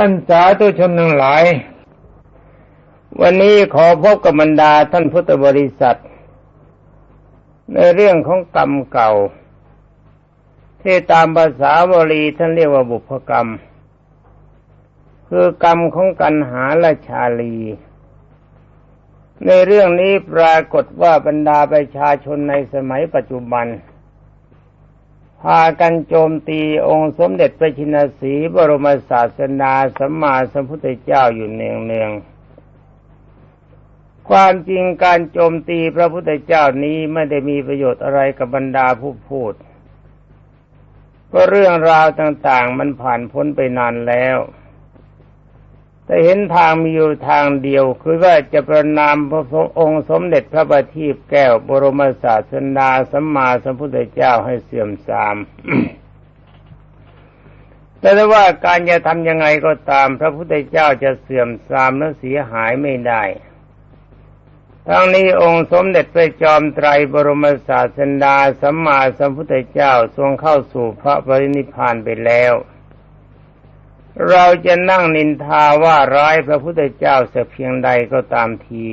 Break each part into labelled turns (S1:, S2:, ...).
S1: ท่านสาธุชนทั้งหลาย วันนี้ขอพบกับบรรดาท่านพุทธบริษัท ในเรื่องของกรรมเก่า ที่ตามภาษาบาลีท่านเรียกว่าบุพกรรม คือกรรมของกันหาและชาลี ในเรื่องนี้ปรากฏว่าบรรดาประชาชนในสมัยปัจจุบัน พากันโจมตีองค์สมเด็จพระชินสีบรมศาสนาสัมมาสัมพุทธเจ้าอยู่เนืองเนียงความจริงการโจมตีพระพุทธเจ้านี้ไม่ได้มีประโยชน์อะไรกับบรรดาผู้พูด ก็เรื่องราวต่างๆมันผ่านพ้นไปนานแล้ว แต่เห็นทางมีอยู่ทางเดียว คือว่าจะประนามพระองค์สมเด็จพระบัณฑิตแก้วบรมศาสดาสัมมาสัมพุทธเจ้าให้เสื่อมทรามแต่ว่าการจะทำยังไงก็ตาม พระพุทธเจ้าจะเสื่อมทรามและเสียหายไม่ได้ทั้งนี้องค์สมเด็จพระจอมไตรบรมศาสดาสัมมาสัมพุทธเจ้าทรงเข้าสู่พระปรินิพพานไปแล้ว เราจะนั่งนินทาว่าร้ายพระพุทธเจ้าเสักเพียงใดก็ตามที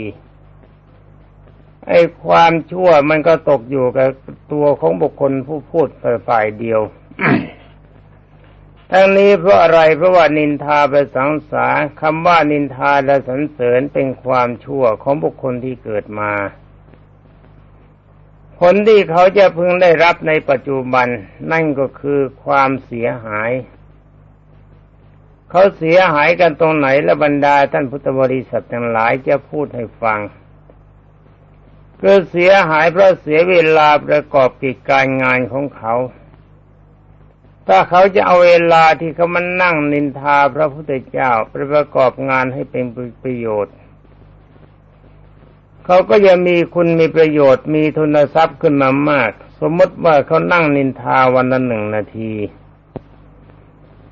S1: ไอ้ความชั่วมันก็ตกอยู่กับตัวของบุคคลผู้พูดฝ่ายเดียว ทั้งนี้เพราะอะไรเพราะว่านินทาไปสังสาคำว่านินทาและสรรเสริญเป็นความชั่วของบุคคลที่เกิดมา ผลที่เขาจะพึงได้รับในปัจจุบัน นั่นก็คือความเสียหาย เขาเสียหายกันตรงไหนและบรรดาท่านพุทธบริษัททั้งหลายจะพูดให้ฟังก็เสียหายเพราะเสียเวลาประกอบกิจการงานของเขา ถ้าเขาจะเอาเวลาที่เขามันนั่งนินทาพระพุทธเจ้าไปประกอบงานให้เป็นประโยชน์ เขาก็จะมีคุณมีประโยชน์มีทุนทรัพย์ขึ้นมามาก สมมติว่าเขานั่งนินทาวันละหนึ่งนาที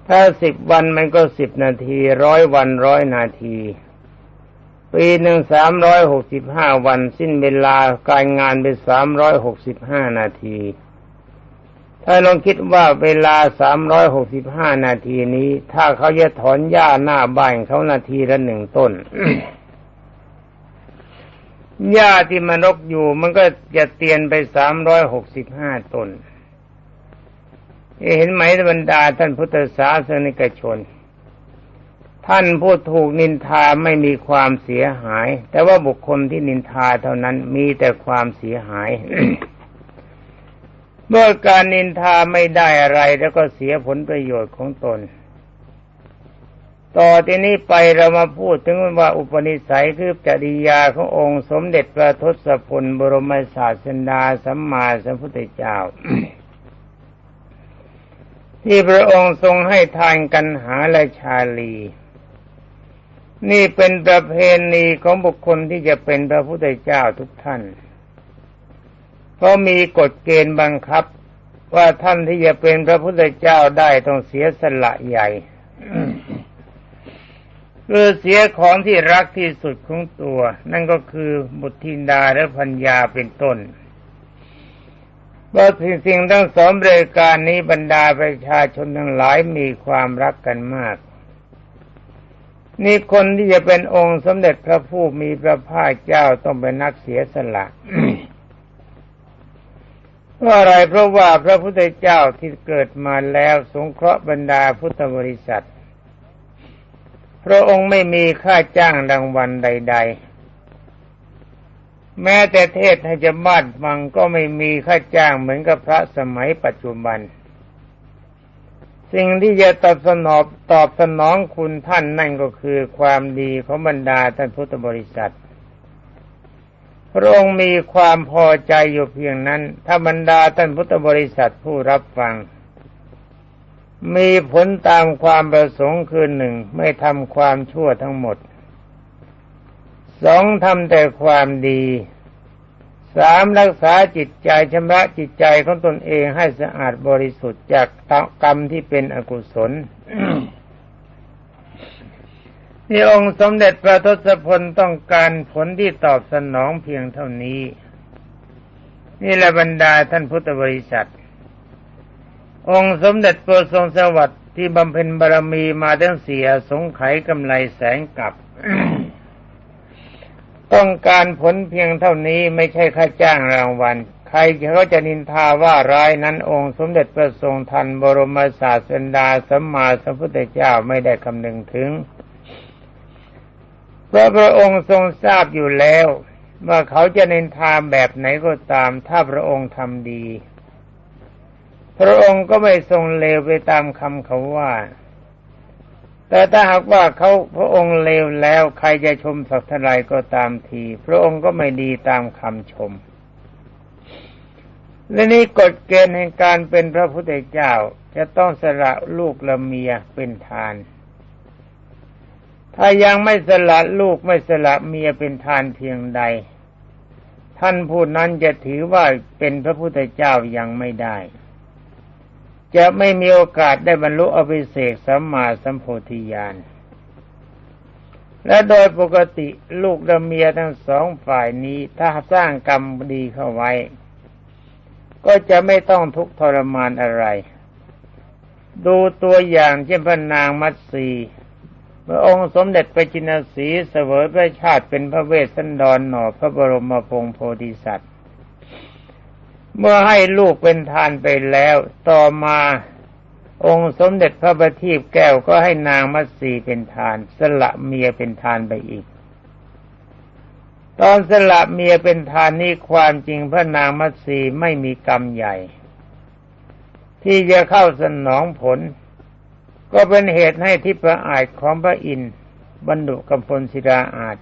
S1: ถ้าสิบวันมันก็สิบนาทีร้อยวันร้อยนาที ปีหนึ่งสามร้อยหกสิบห้าวันสิ้นเวลาการงานเป็นสามร้อยหกสิบห้านาที ถ้าลองคิดว่าเวลาสามร้อยหกสิบห้านาทีนี้ ถ้าเขาจะถอนหญ้าหน้าบ้านเขานาทีละหนึ่งต้นหญ้าที่มันรกอยู่มันก็จะเตียนไปสามร้อยหกสิบห้าต้น เห็นไหมบรรดาท่านพุทธศาสนิกชน ท่านผู้ถูกนินทาไม่มีความเสียหาย แต่ว่าบุคคลที่นินทาเท่านั้นมีแต่ความเสียหาย เมื่อการนินทาไม่ได้อะไรแล้วก็เสียผลประโยชน์ของตน ต่อที่นี้ไปเรามาพูดถึงว่าอุปนิสัยคือจริยาขององค์สมเด็จพระทศพลบรมศาสดาสัมมาสัมพุทธเจ้า ที่พระองค์ทรงให้ทานกันหาและชาลี นี่เป็นประเพณีของบุคคลที่จะเป็นพระพุทธเจ้าทุกท่าน เพราะมีกฎเกณฑ์บังคับ ว่าท่านที่จะเป็นพระพุทธเจ้าได้ต้องเสียสละใหญ่คือเสียของที่รักที่สุดของตัว นั่นก็คือบุตรธินดาและพัญญาเป็นต้น ว่าสิ่งทั้งสองรายการนี้บรรดาประชาชนทั้งหลายมีความรักกันมาก นี่คนที่จะเป็นองค์สมเด็จพระผู้มีพระภาคเจ้าต้องเป็นนักเสียสละเพราะอะไรเพราะว่าพระพุทธเจ้าที่เกิดมาแล้วสงเคราะห์บรรดาพุทธบริษัท พระองค์ไม่มีค่าจ้างรางวัลใด ๆ แม้แต่เทศให้จะบ้านฟังก็ไม่มีค่าจ้างเหมือนกับพระสมัยปัจจุบัน สิ่งที่จะตอบสนองตอบสนองคุณท่านนั่นก็คือความดีของบรรดาท่านพุทธบริษัทพระองค์มีความพอใจอยู่เพียงนั้น ถ้าบรรดาท่านพุทธบริษัทผู้รับฟัง มีผลตามความประสงค์คือหนึ่ง ไม่ทำความชั่วทั้งหมด สองทำแต่ความดีสามรักษาจิตใจชำระจิตใจของตนเองให้สะอาดบริสุทธิ์จากกรรมที่เป็นอกุศลที่องค์สมเด็จพระทศพลต้องการผลที่ตอบสนองเพียงเท่านี้ นี่แหละบรรดาท่านพุทธบริษัท องค์สมเด็จโปรทรงสวัสดิ์ที่บำเพ็ญบารมีมาตั้งเสียสงไขกำไรแสงกับ ต้องการผลเพียงเท่านี้ไม่ใช่ค่าจ้างรางวัล ใครเขาจะนินทาว่าร้ายนั้นองค์สมเด็จพระทรงทันบรมศาสดาสัมมาสัมพุทธเจ้าไม่ได้คำนึงถึงเพราะพระองค์ทรงทราบอยู่แล้ว ว่าเขาจะนินทาแบบไหนก็ตาม ถ้าพระองค์ทำดี พระองค์ก็ไม่ทรงเลวไปตามคำเขาว่า แต่ถ้าหากว่าเขาพระองค์เลวแล้วใครจะชมสักเท่าไรก็ตามที พระองค์ก็ไม่ดีตามคำชม และนี่กฎเกณฑ์แห่งการเป็นพระพุทธเจ้าจะต้องสละลูกละเมียเป็นทาน ถ้ายังไม่สละลูกไม่สละเมียเป็นทานเพียงใด ท่านผู้นั้นจะถือว่าเป็นพระพุทธเจ้ายังไม่ได้ จะไม่มีโอกาสได้บรรลุอภิเศกสัมมาสัมโพธิญาณและโดยปกติลูกและเมียทั้งสองฝ่ายนี้ถ้าสร้างกรรมดีเข้าไว้ ก็จะไม่ต้องทุกข์ทรมานอะไร ดูตัวอย่างเช่นพระนางมัตสีพระอองค์สมเด็จพระจินสีเสวยพระชาติเป็นพระเวสสันดรหน่อพระบรมพงโพธิสัตว์ เมื่อให้ลูกเป็นทานไปแล้ว ต่อมาองค์สมเด็จพระบัณฑิตแก้วก็ให้นางมัตสีเป็นทาน สละเมียเป็นทานไปอีก ตอนสละเมียเป็นทานนี้ความจริงพระนางมัตสีไม่มีกรรมใหญ่ ที่จะเข้าสนองผล ก็เป็นเหตุให้ทิพระอาจของพระอินทร์บรรดุกำพลศิราอาจ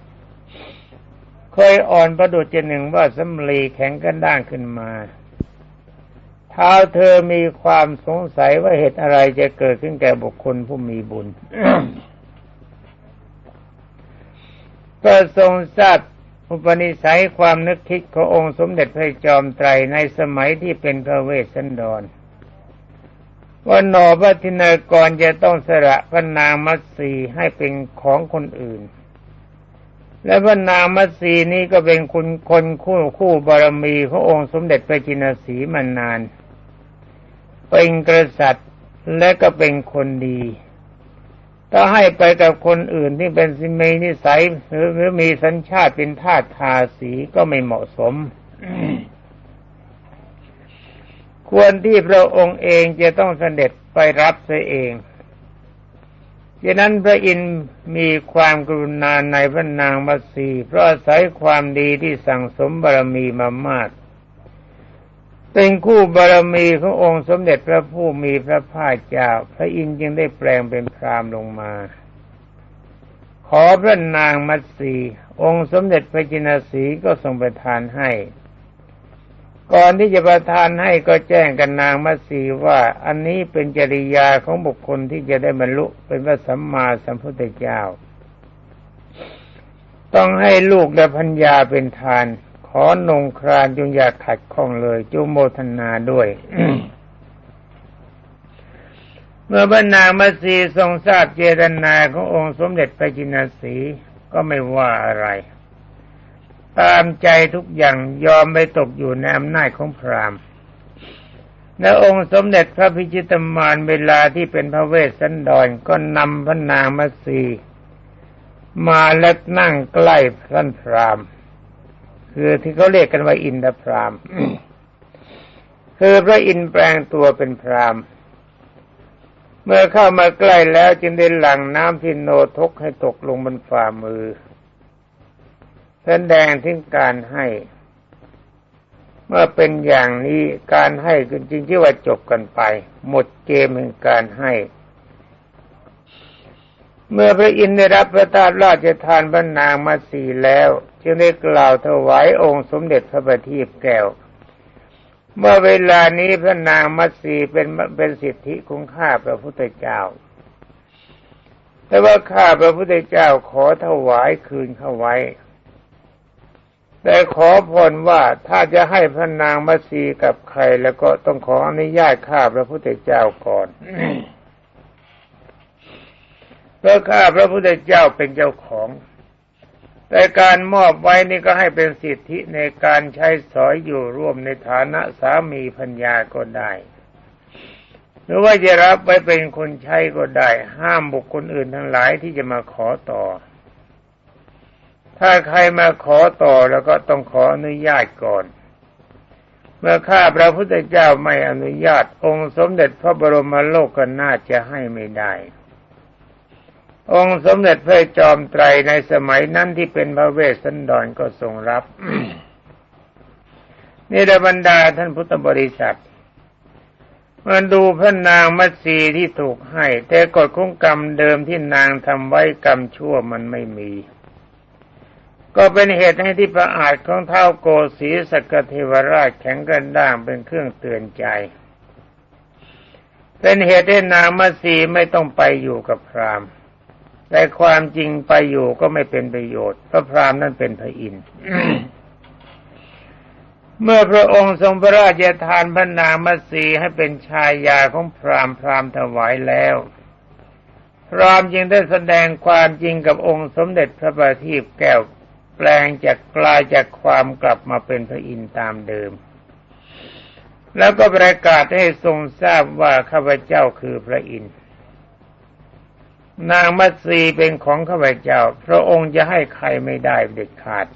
S1: เคยอ่อนประดุจหนึ่งว่าสำลีแข็งกันด้านขึ้นมา เท้าเธอมีความสงสัยว่าเหตุอะไรจะเกิดขึ้นแก่บุคคลผู้มีบุญก็ทรงทราบอุปนิสัยความนึกคิดขององค์สมเด็จพระจอมไตรในสมัยที่เป็นพระเวสสันดรว่าหนอพระธินากรจะต้องสละพระนางมัตสีให้เป็นของคนอื่น และพระนางมัตสีนี้ก็เป็นคุณคนคู่คู่บารมีขององค์สมเด็จพระจินสีมานาน เป็นกษัตริย์และก็เป็นคนดี ถ้าให้ไปกับคนอื่นที่เป็นสิมีนิสัยหรือหรือมีสัญชาติเป็นทาสทาสีก็ไม่เหมาะสม ควรที่พระองค์เองจะต้องเสด็จไปรับเสียเองฉะนั้นพระอินทร์มีความกรุณาในพระนางมัสีเพราะอาศัยความดีที่สั่งสมบารมีมามาก เป็นคู่บารมีขององค์สมเด็จพระผู้มีพระภาคเจ้า พระอินทร์จึงได้แปลงเป็นพรามลงมา ขอพระนางมัตสีองค์สมเด็จพระจินสีก็ทรงประทานให้ ก่อนที่จะประทานให้ก็แจ้งกันนางมัตสีว่าอันนี้เป็นจริยาของบุคคลที่จะได้บรรลุเป็นพระสัมมาสัมพุทธเจ้า ต้องให้ลูกและพัญญาเป็นทาน อนงครานจงอย่าขัดข้องเลยจุโมทนาด้วย เมื่อบรรนางมัสีทรงทราบเจตนาขององค์สมเด็จพระจินสีก็ไม่ว่าอะไร ตามใจทุกอย่างยอมไปตกอยู่ในอำนาจของพราหมณ์และองค์สมเด็จพระพิจิตรมานเวลาที่เป็นพระเวสสันดรก็นำพระนางมัสีมาและนั่งใกล้ท่านพราหมณ์ คือที่เขาเรียกกันว่าอินทพราหมณ์คือพระอินทร์แปลงตัวเป็นพราหมณ์เมื่อเข้ามาใกล้แล้วจึงได้หลั่งน้ำที่โนทกให้ตกลงบนฝ่ามือแสดงถึงการให้ เมื่อเป็นอย่างนี้การให้จริงๆที่ว่าจบกันไป หมดเกมแห่งการให้ เมื่อพระอินทร์ได้รับพระตาราชทานบรรนางมาสีแล้ว จึงได้กล่าวถวายองค์สมเด็จพระบัณฑิตแก้ว เมื่อเวลานี้พระนางมัตสีเป็นเป็นสิทธิของข้าพระพุทธเจ้า แต่ว่าข้าพระพุทธเจ้าขอถวายคืนเข้าไว้ แต่ขอพรว่าถ้าจะให้พระนางมัตสีกับใครแล้วก็ต้องขออนุญาตข้าพระพุทธเจ้าก่อน เพราะข้าพระพุทธเจ้าเป็นเจ้าของ แต่การมอบไว้นี่ก็ให้เป็นสิทธิในการใช้สอยอยู่ร่วมในฐานะสามีพัญญาก็ได้ หรือว่าจะรับไว้เป็นคนใช้ก็ได้ ห้ามบุคคลอื่นทั้งหลายที่จะมาขอต่อ ถ้าใครมาขอต่อแล้วก็ต้องขออนุญาตก่อนเมื่อข้าพระพุทธเจ้าไม่อนุญาต องค์สมเด็จพระบรมโลกก็น่าจะให้ไม่ได้ องค์สมเด็จพระจอมไตรในสมัยนั้นที่เป็นพระเวสสันดรก็ทรงรับนี่ระบรรดาท่านพุทธบริษัทมันดูพระนางมัตสีที่ถูกให้ แต่กฎของกรรมเดิมที่นางทำไว้กรรมชั่วมันไม่มี ก็เป็นเหตุให้ที่ประอาจของเท้าโกสีสกเทวราชแข็งกระด้างเป็นเครื่องเตือนใจ เป็นเหตุให้นางมัตสีไม่ต้องไปอยู่กับพราหมณ์ แต่ความจริงไปอยู่ก็ไม่เป็นประโยชน์ พระพรามนั้นเป็นพระอินทร์เมื่อพระองค์ทรงพระราชทานพระนางมัสีให้เป็นชายยาของพราหมณ์พราหมณ์ถวายแล้ว พราหมณ์จึงได้แสดงความจริงกับองค์สมเด็จพระบาทีปแก้วแปลงจากกลายจากความกลับมาเป็นพระอินทร์ตามเดิม แล้วก็ประกาศให้ทรงทราบว่าข้าพเจ้าคือพระอินทร์ นางมัตสีเป็นของข้าพเจ้า พระองค์จะให้ใครไม่ได้เด็ดขาด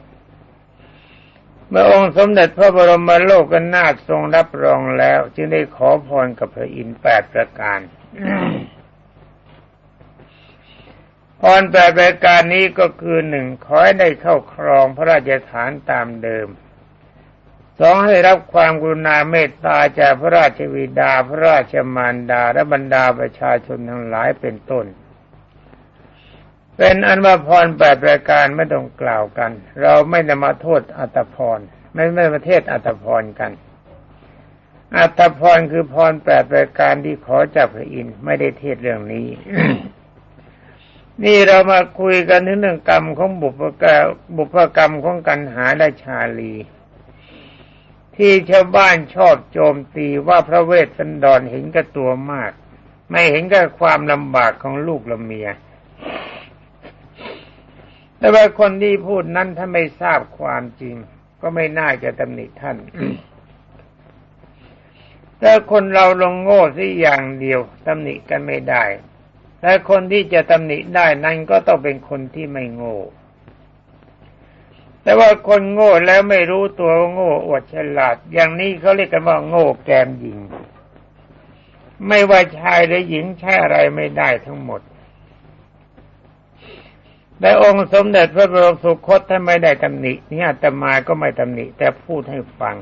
S1: เมื่อองค์สมเด็จพระบรมโลกนาถทรงรับรองแล้ว จึงได้ขอพรกับพระอินทร์แปดประการพรแปดประการนี้ก็คือหนึ่งขอให้ได้เข้าครองพระราชฐานตามเดิมสองให้รับความกรุณาเมตตาจากพระราชวิดา พระราชมารดาและบรรดาประชาชนทั้งหลายเป็นต้น เป็นอันว่าพรแปดประการไม่ต้องกล่าวกัน เราไม่ได้มาโทษอัตพรไม่ไม่มาเทศอัตพรกัน อัตพรคือพรแปดประการที่ขอจากพระอินทร์ไม่ได้เทศเรื่องนี้ นี่เรามาคุยกันถึงเรื่องกรรมของบุพกรบุพกรรมของกันหาและชาลี ที่ชาวบ้านชอบโจมตีว่าพระเวสสันดรเห็นกับตัวมาก ไม่เห็นกับความลำบากของลูกละเมีย แต่ว่าคนที่พูดนั้นถ้าไม่ทราบความจริง ก็ไม่น่าจะตำหนิท่านแต่คนเราลงโง่สิอย่างเดียวตำหนิกันไม่ได้แต่คนที่จะตำหนิได้นั้นก็ต้องเป็นคนที่ไม่โง่ แต่ว่าคนโง่แล้วไม่รู้ตัวว่าโง่อวดฉลาด อย่างนี้เขาเรียกกันว่าโง่แกมหญิง ไม่ว่าชายหรือหญิงใช้อะไรไม่ได้ทั้งหมด แต่องค์สมเด็จพระบรมสุคตท่านไม่ได้ตำหนินี่อาตมาก็ไม่ตำหนิแต่พูดให้ฟัง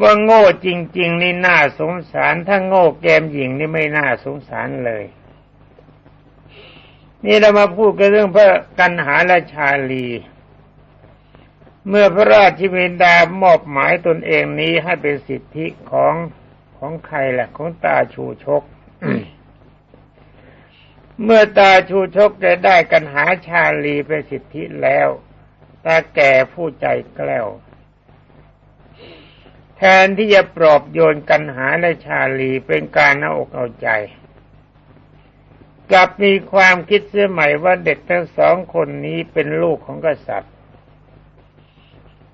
S1: ว่าโง่จริง ๆ นี่น่าสงสาร ถ้าโง่แกมหญิงนี่ไม่น่าสงสารเลย นี่เรามาพูดกันเรื่องพระกันหาและชาลี เมื่อพระราชบิดามอบหมายตนเองนี้ให้เป็นสิทธิของของใครแหละของตาชูชก เมื่อตาชูชกจะได้กันหาชาลีเป็นสิทธิแล้ว ตาแก่ผู้ใจแกล้ว แทนที่จะปลอบโยนกันหาและชาลีเป็นการเอาอกเอาใจ กลับมีความคิดเสื่อใหม่ว่าเด็กทั้งสองคนนี้เป็นลูกของกษัตริย์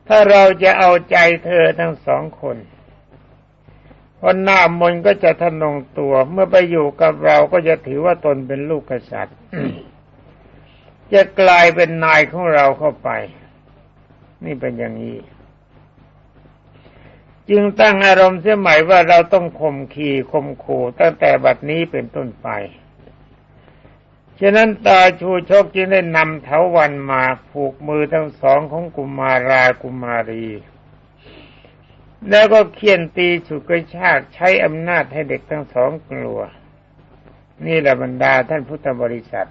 S1: ถ้าเราจะเอาใจเธอทั้งสองคน คนหน้ามนก็จะทนงตัว เมื่อไปอยู่กับเราก็จะถือว่าตนเป็นลูกกษัตริย์ จะกลายเป็นนายของเราเข้าไป นี่เป็นอย่างนี้ จึงตั้งอารมณ์เสียใหม่ว่าเราต้องข่มขีข่มขู่ตั้งแต่บัดนี้เป็นต้นไปฉะนั้นตาชูชกจึงได้นำเถาวันมาผูกมือทั้งสองของกุมารากุมารี แล้วก็เคี่ยนตีฉุดกระชากใช้อำนาจให้เด็กทั้งสองกลัว นี่แหละบรรดาท่านพุทธบริษัท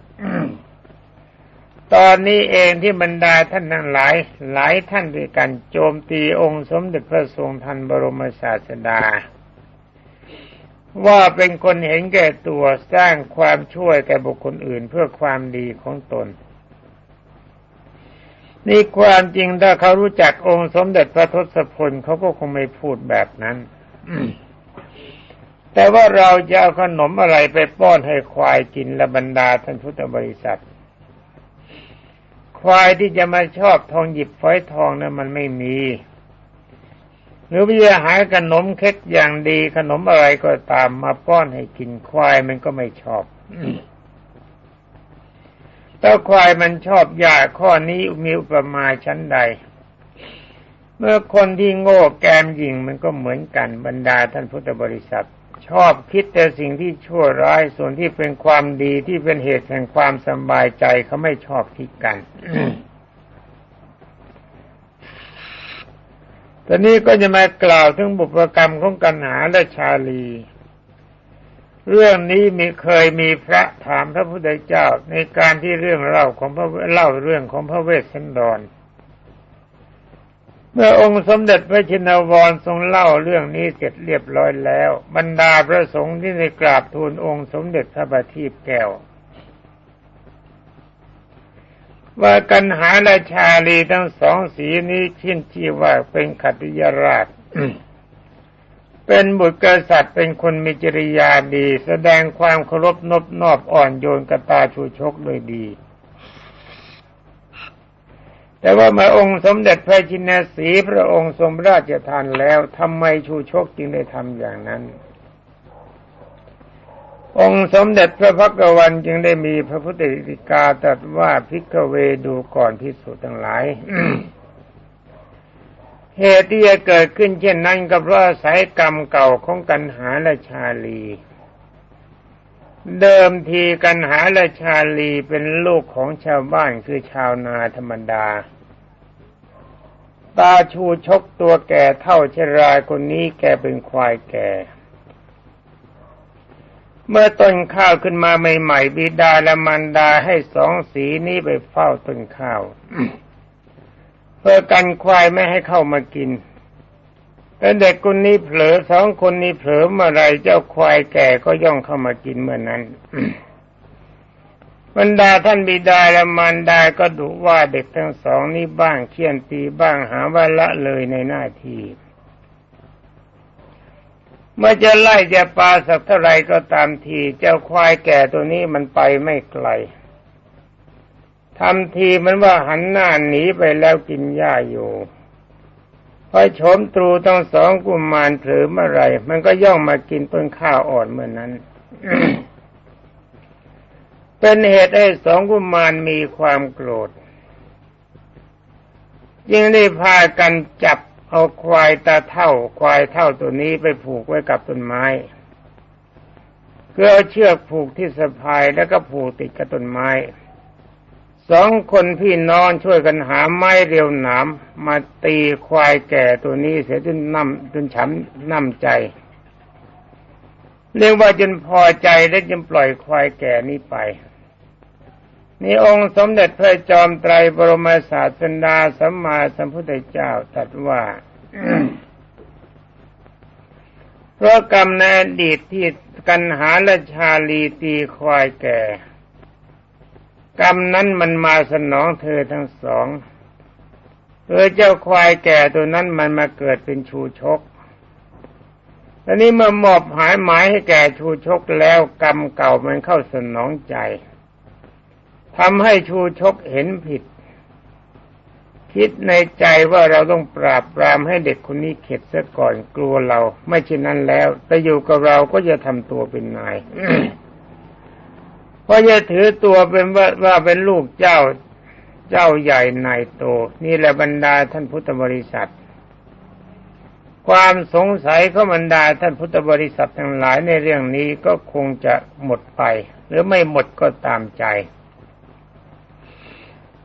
S1: ตอนนี้เองที่บรรดาท่านทั้งหลาย หลายท่านด้วยกันโจมตีองค์สมเด็จพระทรงทันบรมศาสดา ว่าเป็นคนเห็นแก่ตัวสร้างความช่วยแก่บุคคลอื่นเพื่อความดีของตน นี่ความจริงถ้าเขารู้จักองค์สมเด็จพระทศพลเขาก็คงไม่พูดแบบนั้นแต่ว่าเราจะเอาขนมอะไรไปป้อนให้ควายกินละบรรดาท่านพุทธบริษัท ควายที่จะมาชอบทองหยิบฝอยทองนะั้นมันไม่มี หรือวิจะหาขนมเค้กอย่างดีขนมอะไรก็ตามมาป้อนให้กินควายมันก็ไม่ชอบ ถ้าควายมันชอบยาข้อนี้มีอุปมาชั้นใด เมื่อคนที่โง่แกมยิงมันก็เหมือนกันบรรดาท่านพุทธบริษัท ชอบคิดแต่สิ่งที่ชั่วร้ายส่วนที่เป็นความดีที่เป็นเหตุแห่งความสบายใจเขาไม่ชอบคิดกันตอนนี้ก็จะมากล่าวถึงบุพกรรมของกันหาและชาลี เรื่องนี้มีเคยมีพระถามพระพุทธเจ้าในการที่เรื่องเล่าของพระเล่าเรื่องของพระเวสสันดร เมื่อองค์สมเด็จพระชินวรทรงเล่าเรื่องนี้เสร็จเรียบร้อยแล้ว บรรดาพระสงฆ์ที่ได้กราบทูลองค์สมเด็จพระบัณฑิตแก้วว่ากันหาราชาลีทั้งสองสีนี้ชิ้นที่ว่าเป็นขัตยราช เป็นบุตรกษัตริย์เป็นคนมีจริยาดี แสดงความเคารพนบนอบอ่อนโยนกตาชูชกโดยดี แต่ว่ามาองค์สมเด็จพระจินสีพระองค์ทรงราชทานแล้วทำไมชูชกจึงได้ทำอย่างนั้นองค์สมเด็จพระพักวันจึงได้มีพระพุทธอิกาตรัสว่าพิกเวดูก่อนพิสุทั้งหลาย เหตุที่จะเกิดขึ้นเช่นนั้นก็เพราะสายกรรมเก่าของกันหาและชาลี เดิมทีกันหาและชาลีเป็นลูกของชาวบ้านคือชาวนาธรรมดา ตาชูชกตัวแก่เท่าชรายคนนี้แกเป็นควายแก่เมื่อต้นข้าวขึ้นมาใหม่ๆบิดาและมารดาให้สองสีนี้ไปเฝ้าต้นข้าว เพื่อกันควายไม่ให้เข้ามากินแต่เด็กคนนี้เผลอสองคนนี้เผลอเมื่อไรเจ้าควายแก่ก็ย่องเข้ามากินเมื่อนั้นบรรดาท่านบิดาและมารดาก็ดุว่าเด็กทั้งสองนี้บ้างเคี่ยนตีบ้างหาว่าละเลยในหน้าที่เมื่อจะไล่จะปลาสักเท่าไรก็ตามที เจ้าควายแก่ตัวนี้มันไปไม่ไกล ทำทีมันว่าหันหน้าหนีไปแล้วกินหญ้าอยู่พอชมตรูทั้งสองกุมมารเผลอเมื่อไรมันก็ย่องมากินต้นข้าวอ่อนเมื่อนนั้น เป็นเหตุให้สองกุมมารมีความโกรธจึงได้พากันจับเอาควายตาเท่า ควายเท่าตัวนี้ไปผูกไว้กับต้นไม้คือเอาเชือกผูกที่สะพายแล้วก็ผูกติดกับต้นไม้ สองคนพี่น้องช่วยกันหาไม้เรียวหนามมาตีควายแก่ตัวนี้เสียจนน้ำจนช้ำน้ำใจ เรียกว่าจนพอใจและจนปล่อยควายแก่นี้ไปนี่องค์สมเด็จพระจอมไตรบรมศาสดาสัมมาสัมพุทธเจ้าตรัสว่าเพราะกรรมในอดีตที่กันหาและชาลีตีควายแก่ กรรมนั้นมันมาสนองเธอทั้งสองเออเจ้าควายแก่ตัวนั้นมันมาเกิดเป็นชูชกตอนนี้เมื่อมอบหายหมายให้แก่ชูชกแล้วกรรมเก่ามันเข้าสนองใจทำให้ชูชกเห็นผิด คิดในใจว่าเราต้องปราบปรามให้เด็กคนนี้เข็ดซะก่อนกลัวเรา ไม่เช่นนั้นแล้ว แต่อยู่กับเราก็จะทำตัวเป็นนาย เพราะจะถือตัวเป็นว่าว่าเป็นลูกเจ้าเจ้าใหญ่นายโต นี่แหละบรรดาท่านพุทธบริษัท ความสงสัยของบรรดาท่านพุทธบริษัททั้งหลายในเรื่องนี้ก็คงจะหมดไป หรือไม่หมดก็ตามใจ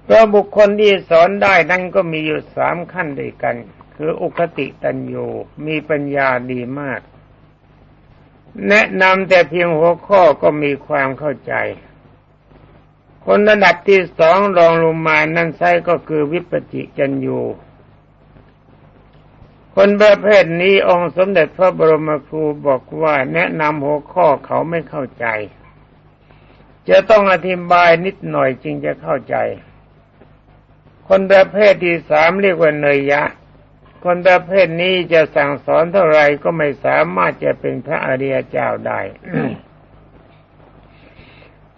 S1: เพราะบุคคลที่สอนได้นั้นก็มีอยู่สามขั้นด้วยกัน คืออุคติตัญญูมีปัญญาดีมาก แนะนำแต่เพียงหัวข้อก็มีความเข้าใจ คนระดับที่สองรองลงมานั่นไซก็คือวิปจิจัญญูคนประเภทนี้องค์สมเด็จพระบรมครูบอกว่าแนะนำหัวข้อเขาไม่เข้าใจ จะต้องอธิบายนิดหน่อยจึงจะเข้าใจ คนประเภทที่สามเรียกว่าเนยยะ คนประเภทนี้จะสั่งสอนเท่าไรก็ไม่สามารถจะเป็นพระอริยเจ้าได้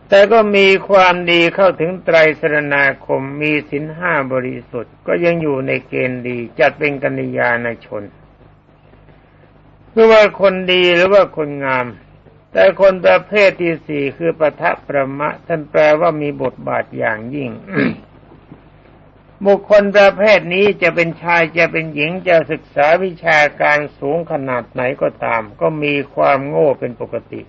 S1: แต่ก็มีความดีเข้าถึงไตรสรณาคมมีสินห้าบริสุทธิ์ ก็ยังอยู่ในเกณฑ์ดีจัดเป็นกัญญาณชนคือว่าคนดีหรือว่าคนงาม แต่คนประเภทที่สี่คือปทะประมะ ท่านแปลว่ามีบทบาทอย่างยิ่ง บุคคลประเภทนี้จะเป็นชายจะเป็นหญิงจะศึกษาวิชาการสูงขนาดไหนก็ตาม ก็มีความโง่เป็นปกติ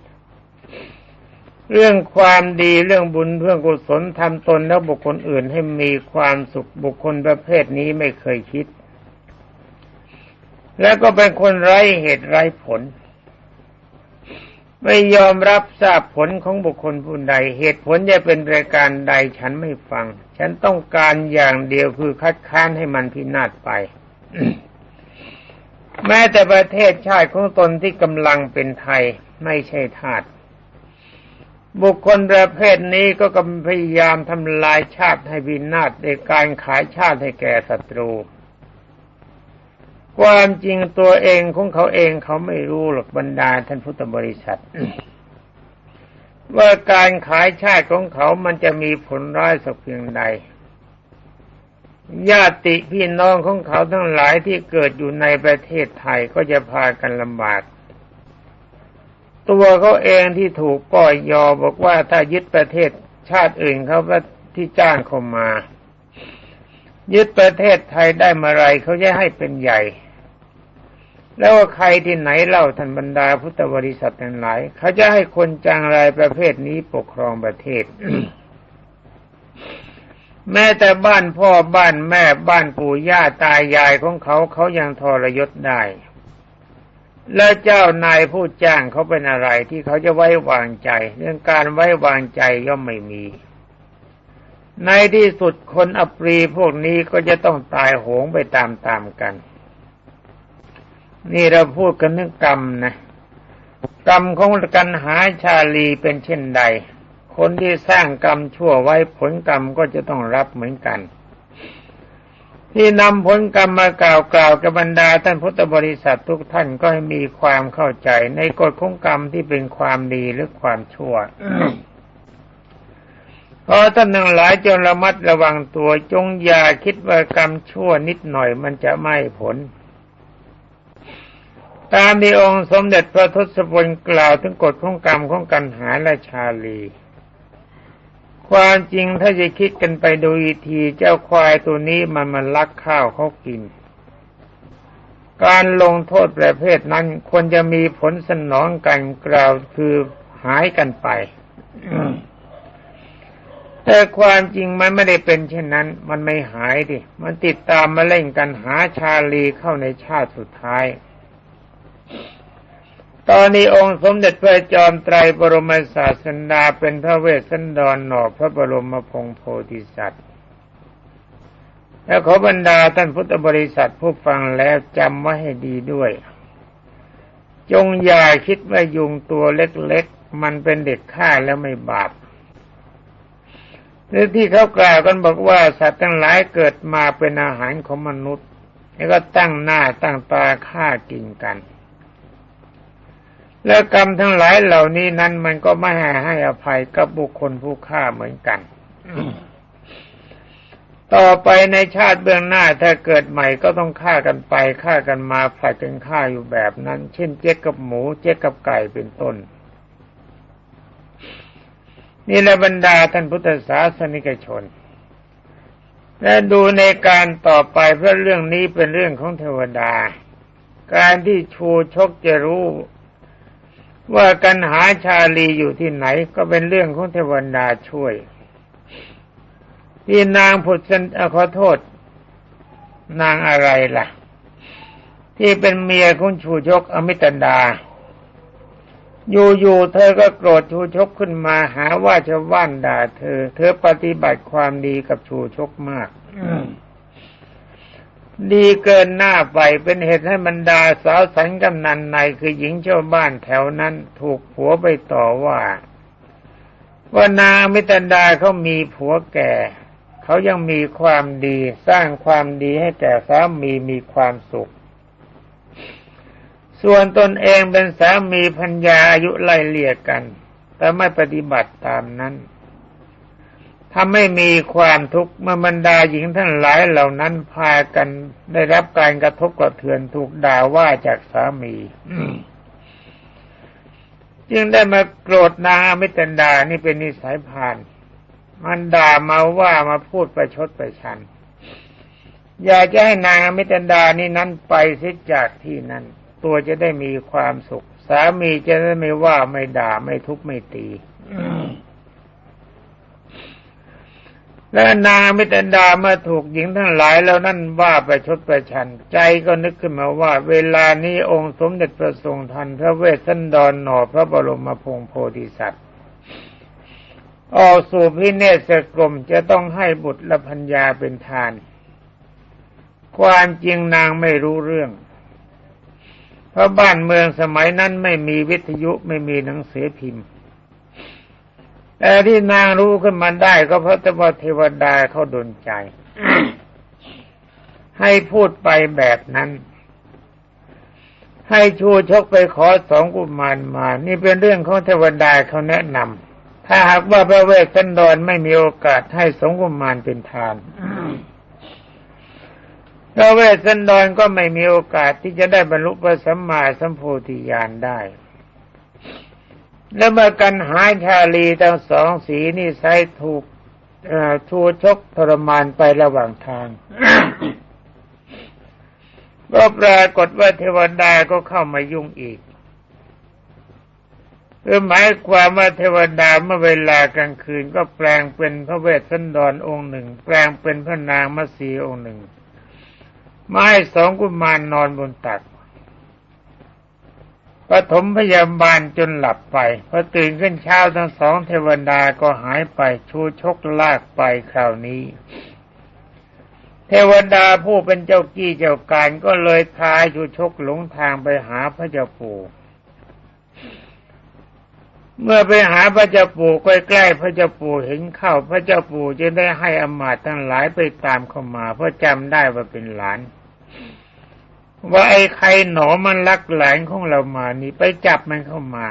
S1: เรื่องความดีเรื่องบุญเรื่องกุศลทำตนแล้วบุคคลอื่นให้มีความสุขบุคคลประเภทนี้ไม่เคยคิด แล้วก็เป็นคนไร้เหตุไร้ผล ไม่ยอมรับทราบผลของบุคคลผู้ใด เหตุผลจะเป็นรายการใดฉันไม่ฟัง ฉันต้องการอย่างเดียวคือคัดค้านให้มันพินาศไป แม้แต่ประเทศชาติของตนที่กำลังเป็นไทยไม่ใช่ทาสบุคคลประเภทนี้ก็กำพยายามทำลายชาติให้วินาศในการขายชาติให้แก่ศัตรู ความจริงตัวเองของเขาเองเขาไม่รู้หรอกบรรดาท่านพุทธบริษัท ว่าการขายชาติของเขามันจะมีผลร้ายสักเพียงใด ญาติพี่น้องของเขาทั้งหลายที่เกิดอยู่ในประเทศไทยก็จะพากันลำบากตัวเขาเองที่ถูกป้อยยอบอกว่าถ้ายึดประเทศชาติอื่นเขาที่จ้างเขามา ยึดประเทศไทยได้เมื่อไรเขาจะให้เป็นใหญ่ แล้วใครที่ไหนเล่าท่านบรรดาพุทธบริษัททั้งหลาย เขาจะให้คนจังไรประเภทนี้ปกครองประเทศ แม้แต่บ้านพ่อบ้านแม่บ้านปู่ย่าตายายของเขาเขายังทรยศได้ แล้วเจ้านายผู้จ้างเขาเป็นอะไรที่เขาจะไว้วางใจ เรื่องการไว้วางใจย่อมไม่มี ในที่สุดคนอปรีพวกนี้ก็จะต้องตายโหงไปตามๆกัน นี่เราพูดกันเรื่องกรรมนะ กรรมของกันหาชาลีเป็นเช่นใด คนที่สร้างกรรมชั่วไว้ผลกรรมก็จะต้องรับเหมือนกัน ที่นำผลกรรมมากล่าวกล่าวกับบรรดาท่านพุทธบริษัททุกท่านก็ให้มีความเข้าใจในกฎของกรรมที่เป็นความดีหรือความชั่ว เพราะท่านทั้งหลายจงระมัดระวังตัวจงอย่าคิดว่ากรรมชั่วนิดหน่อยมันจะไม่ผล ตามที่องค์สมเด็จพระทศพลกล่าวถึงกฎของกรรมของกันหาและชาลี ความจริงถ้าจะคิดกันไปดูอีกทีเจ้าควายตัวนี้มันมันลักข้าวเขากิน การลงโทษประเภทนั้นควรจะมีผลสนองกันกล่าวคือหายกันไป แต่ความจริงมันไม่ได้เป็นเช่นนั้น มันไม่หายดิ มันติดตามมาเล่นกันหาชาลีเข้าในชาติสุดท้าย ตอนนี้องค์สมเด็จพระจอมไตรบรมศาสดาเป็นพระเวสสันดรหนอพระบรมพงโพธิสัตว์ และขอบรรดาท่านพุทธบริษัทผู้ฟังแล้วจำไว้ให้ดีด้วย จงอย่าคิดว่ายุงตัวเล็กๆ มันเป็นเด็กฆ่าแล้วไม่บาป หรือที่เขากล่าวกันบอกว่าสัตว์ทั้งหลายเกิดมาเป็นอาหารของมนุษย์ แล้วก็ตั้งหน้าตั้งตาฆ่ากินกัน แล้วกรรมทั้งหลายเหล่านี้นั้นมันก็ไม่ให้ให้อภัยกับบุคคลผู้ฆ่าเหมือนกัน ต่อไปในชาติเบื้องหน้าถ้าเกิดใหม่ก็ต้องฆ่ากันไปฆ่ากันมาผลัดกันฆ่าอยู่แบบนั้น เช่นเจ๊กกับหมูเจ๊กกับไก่เป็นต้น นี่ละบรรดาท่านพุทธศาสนิกชน และดูในการต่อไปเพราะเรื่องนี้เป็นเรื่องของเทวดา การที่ชูชกจะรู้ว่ากันหาชาลีอยู่ที่ไหนก็เป็นเรื่องของเทวดาช่วย ที่นางผุดสันขอโทษ นางอะไรล่ะ ที่เป็นเมียของชูชกอมิตดา อยู่ๆเธอก็โกรธชูชกขึ้นมาหาว่าชาวบ้านด่าเธอ เธอปฏิบัติความดีกับชูชกมากดีเกินหน้าไปเป็นเหตุให้บรรดาสาวสันกำนันในคือหญิงชาวบ้านแถวนั้น ถูกผัวไปต่อว่า ว่านางมิตรดาเขามีผัวแก่ เขายังมีความดี สร้างความดีให้แก่สามีมีความสุข ส่วนตนเองเป็นสามีพัญญาอายุไล่เลี่ยกัน แต่ไม่ปฏิบัติตามนั้น
S2: ทำให้มีความทุกข์เมื่อบรรดาหญิงท่านหลายเหล่านั้นพากันได้รับการกระทบกระเทือนถูกด่าว่าจากสามีจึงได้มาโกรธนางอมิตันดานี่เป็นนิสัยพาน มันด่ามาว่ามาพูดประชดประชัน อยากจะให้นางอมิตันดานี่นั้นไปเสียจากที่นั้น ตัวจะได้มีความสุข สามีจะได้ไม่ว่าไม่ด่าไม่ทุบไม่ตีและนางมิตรดาเมื่อถูกหญิงทั้งหลายแล้วนั่นว่าประชดประชัน ใจก็นึกขึ้นมาว่า เวลานี้องค์สมเด็จพระทรงทันพระเวสสันดรหน่อพระบรมพงโพธิสัตว์ออกสู่พิเนศกรมจะต้องให้บุตรและพัญญาเป็นทาน ความจริงนางไม่รู้เรื่อง เพราะบ้านเมืองสมัยนั้นไม่มีวิทยุไม่มีหนังสือพิมพ์ แต่ที่นางรู้ขึ้นมาได้ก็เพราะต่ว่าเทวดาเขาดนใจ ให้พูดไปแบบนั้น ให้ชูชกไปขอสองกุมารมา นี่เป็นเรื่องของเทวดาเขาแนะนำถ้าหากว่าพระเวสสันดรไม่มีโอกาสให้สองกุมารเป็นทาน ระเวสสันดรก็ไม่มีโอกาสที่จะได้บรรลุพระสัมมาสัมโพธิญาณได้ แล้วเมื่อกันหายชาลีทั้งสองสีนี่ใช้ถูกชูชกทรมานไประหว่างทาง ก็ปรากฏว่าเทวดาก็เข้ามายุ่งอีกคือหมายความว่าเทวดาเมื่อเวลากลางคืนก็แปลงเป็นพระเวสสันดรองค์หนึ่ง แปลงเป็นพระนางมัสีองค์หนึ่ง มาให้สองกุมารนนอนบนตักปฐมพยาบาลจนหลับไปพอตื่นขึ้นเช้าทั้งสองเทวดาก็หายไปชูชกลากไปคราวนี้ เทวดาผู้เป็นเจ้ากี้เจ้าการก็เลยพาชูชกหลงทางไปหาพระเจ้าปู่เมื่อไปหาพระเจ้าปู่ใกล้ๆพระเจ้าปู่เห็นเข้า พระเจ้าปู่จึงได้ให้อมาตย์ทั้งหลายไปตามเข้ามา เพราะจำได้ว่าเป็นหลาน ว่าไอ้ใครหนอมันลักหลานของเรามานี่ไปจับมันเข้ามา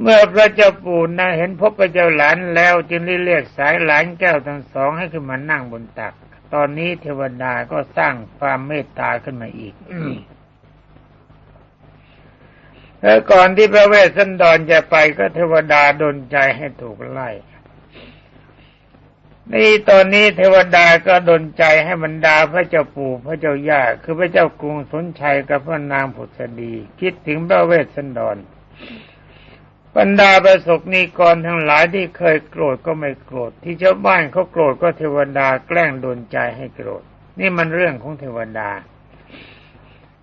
S2: เมื่อพระเจ้าปู่นะเห็นพบพระเจ้าหลานแล้วจึงเรียกสายหลานแก้วทั้งสองให้ขึ้นมานั่งบนตัก ตอนนี้เทวดาก็สร้างความเมตตาขึ้นมาอีกแล้วก่อนที่พระเวสสันดรจะไปก็เทวดาดนใจให้ถูกไล่ นี่ตอนนี้เทวดาก็ดนใจให้บรรดาพระเจ้าปู่พระเจ้าย่าคือพระเจ้ากรุงสนชัยกับพระนางผุษดี คิดถึงพระเวสสันดรบรรดาประสบนิกรทั้งหลายที่เคยโกรธก็ไม่โกรธ ที่ชาวบ้านเขาโกรธก็เทวดาแกล้งดนใจให้โกรธ นี่มันเรื่องของเทวดา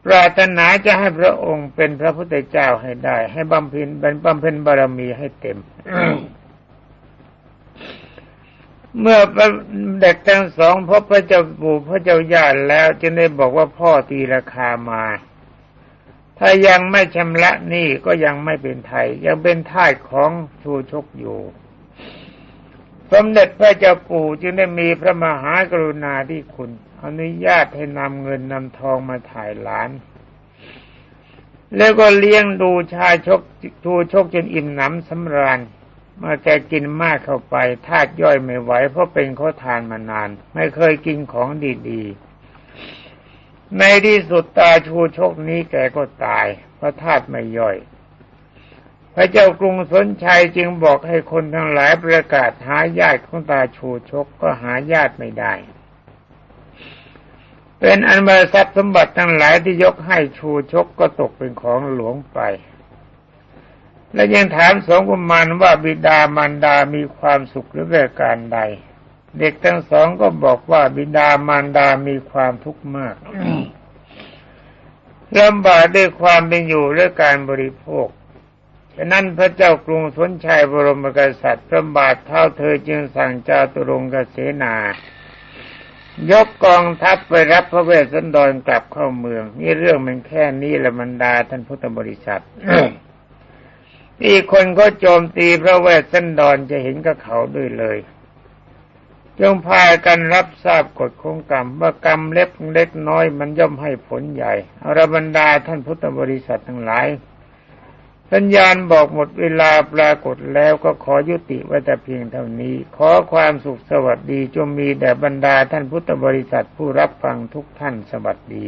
S2: ปรารถนาจะให้พระองค์เป็นพระพุทธเจ้าให้ได้ ให้บำเพ็ญเป็นบำเพ็ญบารมีให้เต็ม เมื่อเด็กทั้งสองพบพระเจ้าปู่พระเจ้าญาติแล้วจึงได้บอกว่าพ่อตีราคามา ถ้ายังไม่ชำระนี้ก็ยังไม่เป็นไทย ยังเป็นท่ายของชูชกอยู่สมเด็จพระเจ้าปู่จึงได้มีพระมหากรุณาธิคุณ อนุญาตให้นำเงินนำทองมาถ่ายหลาน แล้วก็เลี้ยงดูชายชกชูชกจนอิ่มหนำสำราญ เมื่อแกกินมากเข้าไปธาตุย่อยไม่ไหวเพราะเป็นข้อทานมานาน ไม่เคยกินของดีๆ ในที่สุดตาชูชกนี้แกก็ตาย เพราะธาตุไม่ย่อย พระเจ้ากรุงสนชัยจึงบอกให้คนทั้งหลายประกาศหาญาติของตาชูชกก็หาญาติไม่ได้ เป็นอันบริษัทสมบัติทั้งหลายที่ยกให้ชูชกก็ตกเป็นของหลวงไป และยังถามสองกุมารว่าบิดามารดามีความสุขหรือเรื่องการใด เด็กทั้งสองก็บอกว่าบิดามารดามีความทุกข์มากลำบากด้วยความเป็นอยู่และการบริโภคฉะนั้นพระเจ้ากรุงสนชัยบรมกษัตริย์พระบาทเท่าเธอจึงสั่งจาตุรงกเสนา ยกกองทัพไปรับพระเวสสันดรกลับเข้าเมือง นี่เรื่องมันแค่นี้ละมันดาท่านพุทธบริษัท ที่คนก็โจมตีพระเวสสันดรจะเห็นกับเขาด้วยเลย จงพากันรับทราบกฎของกรรมว่ากรรมเล็กเล็กน้อยมันย่อมให้ผลใหญ่อรบรรดาท่านพุทธบริษัททั้งหลาย สัญญาณบอกหมดเวลาปรากฏแล้วก็ขอยุติไว้แต่เพียงเท่านี้ ขอความสุขสวัสดีจงมีแด่บรรดาท่านพุทธบริษัทผู้รับฟังทุกท่านสวัสดี